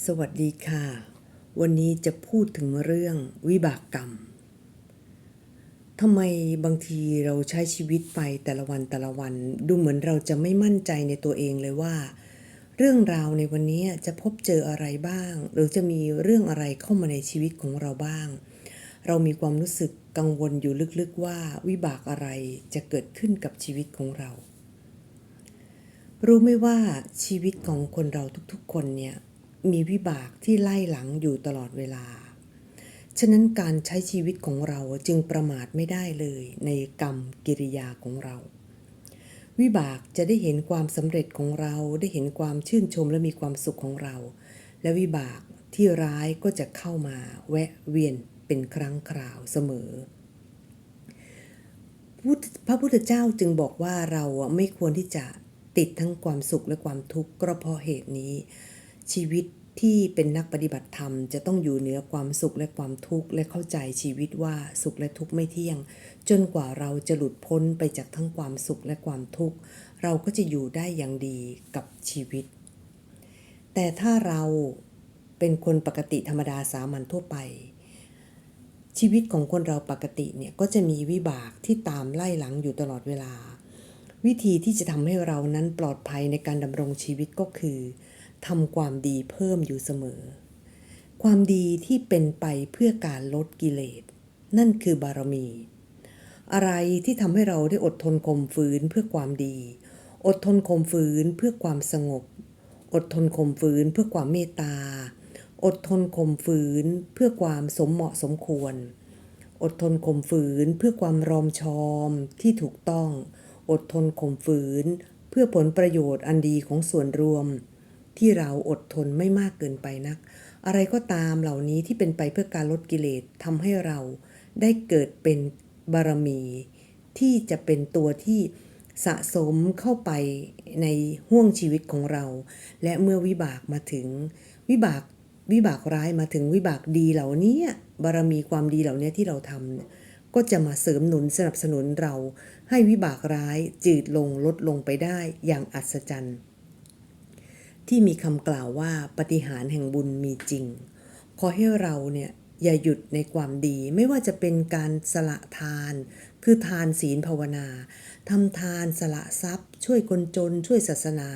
สวัสดีค่ะ วันนี้จะพูดถึงเรื่องวิบากกรรมทำไมบางทีเราใช้ชีวิตไปแต่ละวันแต่ละวัน ดูเหมือนเราจะไม่มั่นใจในตัวเองเลยว่า เรื่องราวในวันนี้จะพบเจออะไรบ้าง หรือจะมีเรื่องอะไรเข้ามาในชีวิตของเราบ้าง เรามีความรู้สึกกังวลอยู่ลึกๆว่าวิบากอะไรจะเกิดขึ้นกับชีวิตของเรา รู้ไหมว่าชีวิตของคนเราทุกๆ คนเนี่ย มีวิบากที่ไล่หลังอยู่ตลอดเวลา ฉะนั้นการใช้ชีวิตของเราจึงประมาทไม่ได้เลยในกรรมกิริยาของเรา วิบากจะได้เห็นความสำเร็จของเราได้เห็นความชื่นชมและมีความสุขของเรา และวิบากที่ร้ายก็จะเข้ามาแวะเวียนเป็นครั้งคราวเสมอพระพุทธเจ้าจึงบอกว่าเราไม่ควรที่จะติดทั้งความสุขและความทุกข์ก็เพราะเหตุนี้ ชีวิต ที่เป็นนักปฏิบัติธรรม จะต้องอยู่เหนือความสุขและความทุกข์และเข้าใจชีวิตว่าสุขและทุกข์ไม่เที่ยง จนกว่าเราจะหลุดพ้นไปจากทั้งความสุขและความทุกข์ เราก็จะอยู่ได้อย่างดีกับชีวิต แต่ถ้าเราเป็นคนปกติธรรมดาสามัญทั่วไป ชีวิตของคนเราปกติเนี่ยก็จะมีวิบากที่ตามไล่หลังอยู่ตลอดเวลา วิธีที่จะทำให้เรานั้นปลอดภัยในการดำรงชีวิตก็คือ ทำความดีเพิ่มอยู่เสมอ ความดีที่เป็นไปเพื่อการลดกิเลส นั่นคือบารมี อะไรที่ทำให้เราได้อดทนข่มฝืนเพื่อความดี อดทนข่มฝืนเพื่อความสงบ อดทนข่มฝืนเพื่อความเมตตา อดทนข่มฝืนเพื่อความสมเหมาะสมควร อดทนข่มฝืนเพื่อความรอมชอมที่ถูกต้อง อดทนข่มฝืนเพื่อผลประโยชน์อันดีของส่วนรวม ที่เราอดทนไม่มากเกินไปนัก อะไรก็ตามเหล่านี้ที่เป็นไปเพื่อการลดกิเลสทำให้เราได้เกิดเป็นบารมี ที่จะเป็นตัวที่สะสมเข้าไปในห่วงชีวิตของเรา และเมื่อวิบากมาถึง วิบากวิบากร้ายมาถึงวิบากดีเหล่านี้บารมีความดีเหล่านี้ที่เราทำก็จะมาเสริมหนุนสนับสนุนเรา ให้วิบากร้ายจืดลงลดลงไปได้อย่างอัศจรรย์ ที่มีคำกล่าวว่าปฏิหารแห่งบุญมีจริง ขอให้เราเนี่ยอย่าหยุดในความดีไม่ว่าจะเป็นการสละทาน คือทานศีลภาวนาทำทานสละทรัพย์ ช่วยคนจนช่วยศาสนา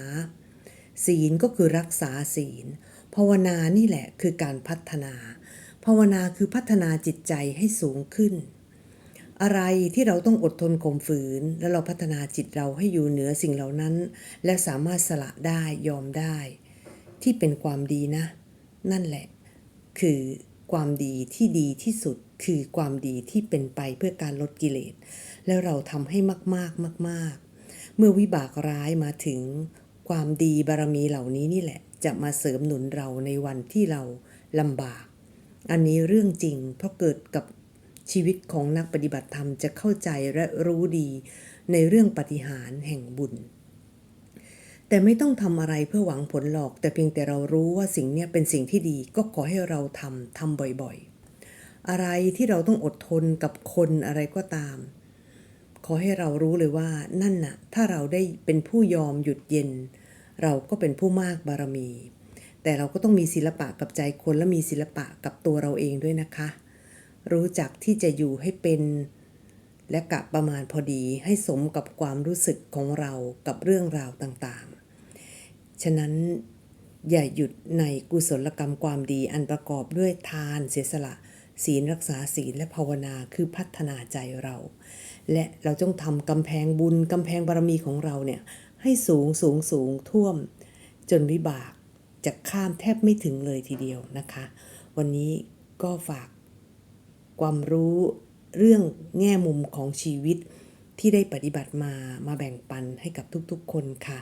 ศีลก็คือรักษาศีล ภาวนานี่แหละคือการพัฒนา ภาวนาคือพัฒนาจิตใจให้สูงขึ้น อะไรที่เราต้องอดทนข่มฝืน แล้วเราพัฒนาจิตเราให้อยู่เหนือสิ่งเหล่านั้น และสามารถสละได้ยอมได้ ที่เป็นความดีนะ นั่นแหละ คือความดีที่ดีที่สุดคือความดีที่เป็นไปเพื่อการลดกิเลส แล้วเราทำให้มากๆมาก ๆ เมื่อวิบากร้ายมาถึงความดีบารมีเหล่านี้นี่แหละ จะมาเสริมหนุนเราในวันที่เราลำบาก อันนี้เรื่องจริงเพราะเกิดกับ ชีวิตของนักปฏิบัติธรรมจะเข้าใจและรู้ดีในเรื่องปฏิหารแห่งบุญ แต่ไม่ต้องทำอะไรเพื่อหวังผลหรอก แต่เพียงแต่เรารู้ว่าสิ่งนี้เป็นสิ่งที่ดีก็ขอให้เราทำทำบ่อยๆ อะไรที่เราต้องอดทนกับคนอะไรก็ตาม ขอให้เรารู้เลยว่านั่นน่ะ ถ้าเราได้เป็นผู้ยอมหยุดเย็น เราก็เป็นผู้มากบารมี แต่เราก็ต้องมีศิลปะกับใจคนและมีศิลปะกับตัวเราเองด้วยนะคะ รู้จักที่จะอยู่ให้เป็น และกะประมาณพอดีให้สมกับความรู้สึกของเรากับเรื่องราวต่างๆ ฉะนั้นอย่าหยุดในกุศลกรรมความดีอันประกอบด้วยทานเสียสละ ศีลรักษาศีลและภาวนาคือพัฒนาใจเรา และเราต้องทำกำแพงบุญกำแพงบารมีของเราเนี่ยให้สูงสูงสูงท่วม จนวิบากจะข้ามแทบไม่ถึงเลยทีเดียวนะคะ วันนี้ก็ฝาก ความรู้เรื่องแง่มุมของชีวิตที่ได้ปฏิบัติมามาแบ่งปันให้กับทุกๆคนค่ะ